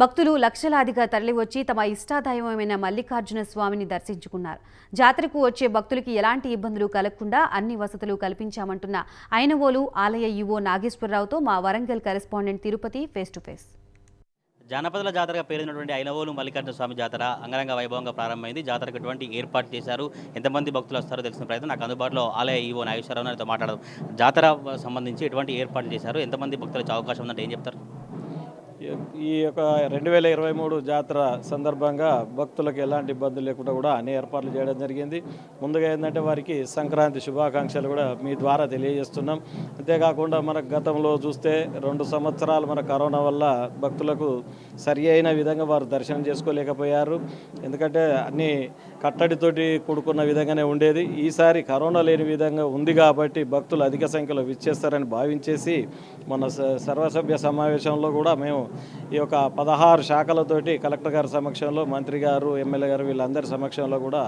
భక్తులు లక్షలాదిగా తరలివచ్చి తమ ఇష్టాదైవమైన మల్లికార్జున స్వామిని దర్శించుకున్నారు. జాతరకు వచ్చే భక్తులకి ఎలాంటి ఇబ్బందులు కలగకుండా అన్ని వసతులు కల్పించామంటున్న ఐనవోలు ఆలయ ఈవో నాగేశ్వరరావుతో మా Warangal correspondent Tirupati face to face. జానపదల జాతరగా పేరున్నటువంటి ఐనవోలు మల్లికార్జున స్వామి జాతర అంగరంగ వైభవంగా ప్రారంభమైంది. జాతరకు ఎటువంటి ఏర్పాటు చేశారు? ఎంతమంది భక్తులు వస్తారో తెలిసిన ప్రయత్నం నాకు అందుబాటులో ఆలయ ఈవో నాగేశ్వరరావు నాతో మాట్లాడదాం. జాతర సంబంధించి ఎటువంటి ఏర్పాట్లు చేశారు? ఎంతమంది భక్తులు వచ్చే అవకాశం ఉందంటే ఏం చెప్తారు? ఈ యొక్క రెండు వేల ఇరవై మూడు జాతర సందర్భంగా భక్తులకు ఎలాంటి ఇబ్బందులు లేకుండా కూడా అన్ని ఏర్పాట్లు చేయడం జరిగింది. ముందుగా ఏంటంటే వారికి సంక్రాంతి శుభాకాంక్షలు కూడా మీ ద్వారా తెలియజేస్తున్నాం. అంతేకాకుండా మన గతంలో చూస్తే రెండు సంవత్సరాలు మన కరోనా వల్ల భక్తులకు సరి అయిన విధంగా వారు దర్శనం చేసుకోలేకపోయారు. ఎందుకంటే అన్ని కట్టడితోటి కూడుకున్న విధంగానే ఉండేది. ఈసారి కరోనా లేని విధంగా ఉంది కాబట్టి భక్తులు అధిక సంఖ్యలో విచ్చేస్తారని భావించేసి మన స- సర్వసభ్య సమావేశంలో కూడా మేము ఈ యొక్క పదహారు శాఖలతోటి కలెక్టర్ గారి సమక్షంలో మంత్రి గారు ఎమ్మెల్యే గారు వీళ్ళందరి సమక్షంలో కూడా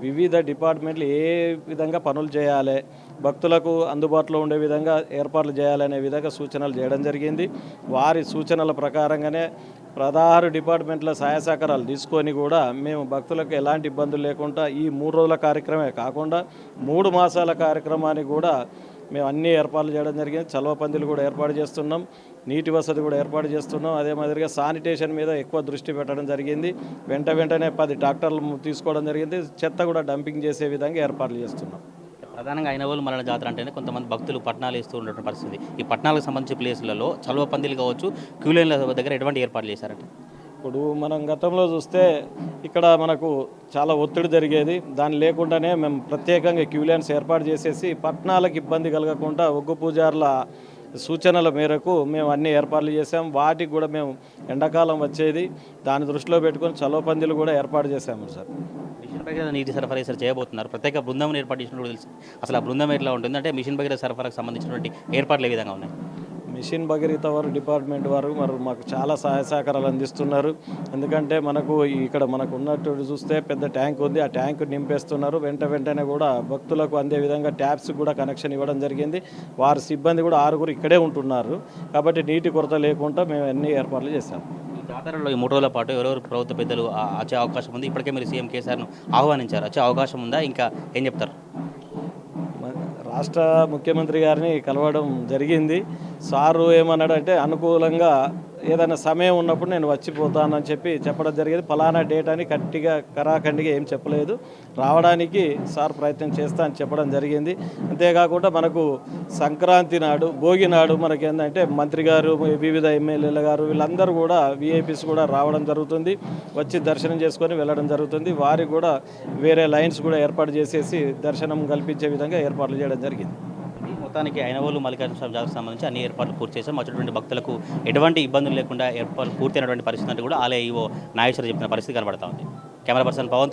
వివిధ డిపార్ట్మెంట్లు ఏ విధంగా పనులు చేయాలి భక్తులకు అందుబాటులో ఉండే విధంగా ఏర్పాట్లు చేయాలనే విధంగా సూచనలు చేయడం జరిగింది. వారి సూచనల ప్రకారంగానే పదహారు డిపార్ట్మెంట్ల సహాయ సహకారాలు తీసుకొని కూడా మేము భక్తులకు ఎలాంటి ఇబ్బందులు లేకుండా ఈ మూడు రోజుల కార్యక్రమే కాకుండా మూడు మాసాల కార్యక్రమానికి కూడా మేము అన్ని ఏర్పాట్లు చేయడం జరిగింది. చలవ పందిలు కూడా ఏర్పాటు చేస్తున్నాం. నీటి వసతి కూడా ఏర్పాటు చేస్తున్నాం. అదే మాదిరిగా శానిటేషన్ మీద ఎక్కువ దృష్టి పెట్టడం జరిగింది. వెంట వెంటనే పది ట్రాక్టర్లు తీసుకోవడం జరిగింది. చెత్త కూడా డంపింగ్ చేసే విధంగా ఏర్పాట్లు చేస్తున్నాం. ప్రధానంగా ఐనవోలు మరణ జాతర అంటేనే కొంతమంది భక్తులు పట్టణాలు వేస్తూ ఉన్నటువంటి పరిస్థితి. ఈ పట్టణాలకు సంబంధించిన ప్లేసులలో చలువ పందిలు కావచ్చు క్యూ లైన్ల దగ్గర ఎటువంటి ఏర్పాట్లు చేశారంటే? ఇప్పుడు మనం గతంలో చూస్తే ఇక్కడ మనకు చాలా ఒత్తిడి జరిగేది. దాని లేకుండానే మేము ప్రత్యేకంగా క్యూ లైన్స్ ఏర్పాటు చేసేసి పట్టణాలకు ఇబ్బంది కలగకుండా ఒగ్గు పూజారుల సూచనల మేరకు మేము అన్ని ఏర్పాట్లు చేసాం వాటికి కూడా మేము ఎండాకాలం వచ్చేది. దాని దృష్టిలో పెట్టుకొని చలో పందిలు కూడా ఏర్పాటు చేశాము సార్. మిషన్ భగీరథ నీటి సరఫరా సార్ చేయబోతున్నారు. ప్రత్యేక బృందం ఏర్పాటు చేసినట్టు కూడా తెలుసు. అసలు ఆ బృందం ఎట్లా ఉంటుంది? అంటే మిషన్ భగీరథ సరఫరాకు సంబంధించినటువంటి ఏర్పాట్లు ఏ విధంగా ఉన్నాయి? మిషన్ భగీరథ వారు డిపార్ట్మెంట్ వారు మరి మాకు చాలా సహాయ సహకారాలు అందిస్తున్నారు. ఎందుకంటే మనకు ఇక్కడ మనకు ఉన్నట్టు చూస్తే పెద్ద ట్యాంక్ ఉంది. ఆ ట్యాంక్ నింపేస్తున్నారు. వెంట వెంటనే కూడా భక్తులకు అందే విధంగా ట్యాప్స్ కూడా కనెక్షన్ ఇవ్వడం జరిగింది. వారి సిబ్బంది కూడా ఆరుగురు ఇక్కడే ఉంటున్నారు. కాబట్టి నీటి కొరత లేకుండా మేము అన్ని ఏర్పాట్లు చేశాం. జాతరలో ఈ మూడు రోజుల పాటు ఎవరెవరు ప్రభుత్వ పెద్దలు వచ్చే అవకాశం ఉంది? ఇప్పటికే మీరు సీఎం కేసీఆర్ను ఆహ్వానించారు. వచ్చే అవకాశం ఉందా? ఇంకా ఏం చెప్తారు? రాష్ట్ర ముఖ్యమంత్రి గారిని కలవడం జరిగింది. సారు ఏమన్నాడంటే అనుకూలంగా ఏదైనా సమయం ఉన్నప్పుడు నేను వచ్చిపోతానని చెప్పి చెప్పడం జరిగింది. ఫలానా డేట్ అని కట్టిగా కరాఖండిగా ఏం చెప్పలేదు. రావడానికి సార్ ప్రయత్నం చేస్తా అని చెప్పడం జరిగింది. అంతేకాకుండా మనకు సంక్రాంతి నాడు భోగి నాడు మనకి ఏంటంటే మంత్రి గారు వివిధ ఎమ్మెల్యేల గారు వీళ్ళందరూ కూడా విఐపీస్ కూడా రావడం జరుగుతుంది. వచ్చి దర్శనం చేసుకొని వెళ్ళడం జరుగుతుంది. వారికి కూడా వేరే లైన్స్ కూడా ఏర్పాటు చేసేసి దర్శనం కల్పించే విధంగా ఏర్పాట్లు చేయడం జరిగింది. మొత్తానికి ఐనవోలు మల్లికార్జున స్వామి జాతరకు సంబంధించి అన్ని ఏర్పాట్లు పూర్తి చేశాం వచ్చేటువంటి భక్తులకు ఎటువంటి ఇబ్బందులు లేకుండా ఏర్పాట్లు పూర్తి అయినటువంటి పరిస్థితి అంటే కూడా ఆలయ ఈవో నాగేశ్వర చెప్పిన పరిస్థితి కనబడతా ఉంది. Camera person Pawan